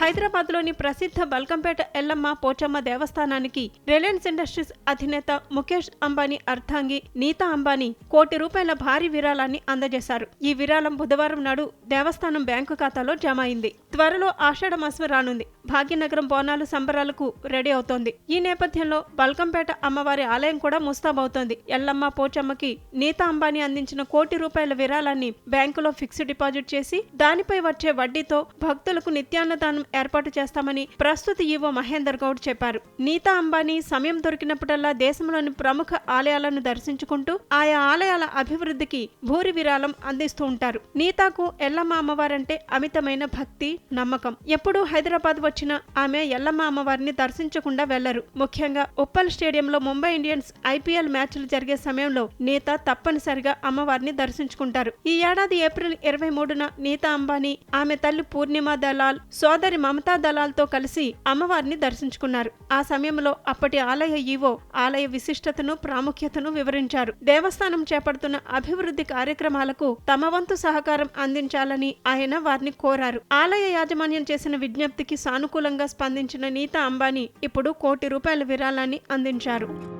హైదరాబాద్లోని ప్రసిద్ధ బల్కంపేట ఎల్లమ్మ పోచమ్మ దేవస్థానానికి రిలయన్స్ ఇండస్ట్రీస్ అధినేత ముఖేష్ అంబానీ అర్ధాంగి నీతా అంబానీ కోటి రూపాయల భారీ విరాళాన్ని అందజేశారు. ఈ విరాళం బుధవారం నాడు దేవస్థానం బ్యాంకు ఖాతాలో జమ అయింది. త్వరలో ఆషాఢమాసం రానుంది. భాగ్యనగరం బోనాలు సంబరాలకు రెడీ అవుతోంది. ఈ నేపథ్యంలో బల్కంపేట అమ్మవారి ఆలయం కూడా ముస్తాబవుతోంది. ఎల్లమ్మ పోచమ్మకి నీతా అంబానీ అందించిన కోటి రూపాయల విరాళాన్ని బ్యాంకులో ఫిక్స్డ్ డిపాజిట్ చేసి దానిపై వచ్చే వడ్డీతో భక్తులకు నిత్యాన్నదానం ఏర్పాటు చేస్తామని ప్రస్తుత ఈవో మహేందర్ గౌడ్ చెప్పారు. నీతా అంబానీ సమయం దొరికినప్పుడల్లా దేశంలోని ప్రముఖ ఆలయాలను దర్శించుకుంటూ ఆయా ఆలయాల అభివృద్ధికి భూరి విరాళం అందిస్తూ ఉంటారు. నీతాకు ఎల్లమ్మ అమ్మవారంటే అమితమైన భక్తి నమ్మకం. ఎప్పుడూ హైదరాబాద్ వచ్చిన ఆమె ఎల్లమ్మ అమ్మవారిని దర్శించకుండా వెళ్ళరు. ముఖ్యంగా ఉప్పల్ స్టేడియంలో ముంబై ఇండియన్స్ ఐపీఎల్ మ్యాచ్లు జరిగే సమయంలో నీత తప్పనిసరిగా అమ్మవారిని దర్శించుకుంటారు. ఈ ఏడాది ఏప్రిల్ ఇరవై మూడున నీత అంబానీ ఆమె తల్లి పూర్ణిమ దలాల్ సోదరి మమతా దలాల్తో కలిసి అమ్మవారిని దర్శించుకున్నారు. ఆ సమయంలో అప్పటి ఆలయ ఈవో ఆలయ విశిష్టతను ప్రాముఖ్యతను వివరించారు. దేవస్థానం చేపడుతున్న అభివృద్ధి కార్యక్రమాలకు తమ వంతు సహకారం అందించాలని ఆయన వారిని కోరారు. ఆలయ యాజమాన్యం చేసిన విజ్ఞప్తికి సానుకూలంగా స్పందించిన నీతా అంబానీ ఇప్పుడు కోటి రూపాయల విరాళాన్ని అందించారు.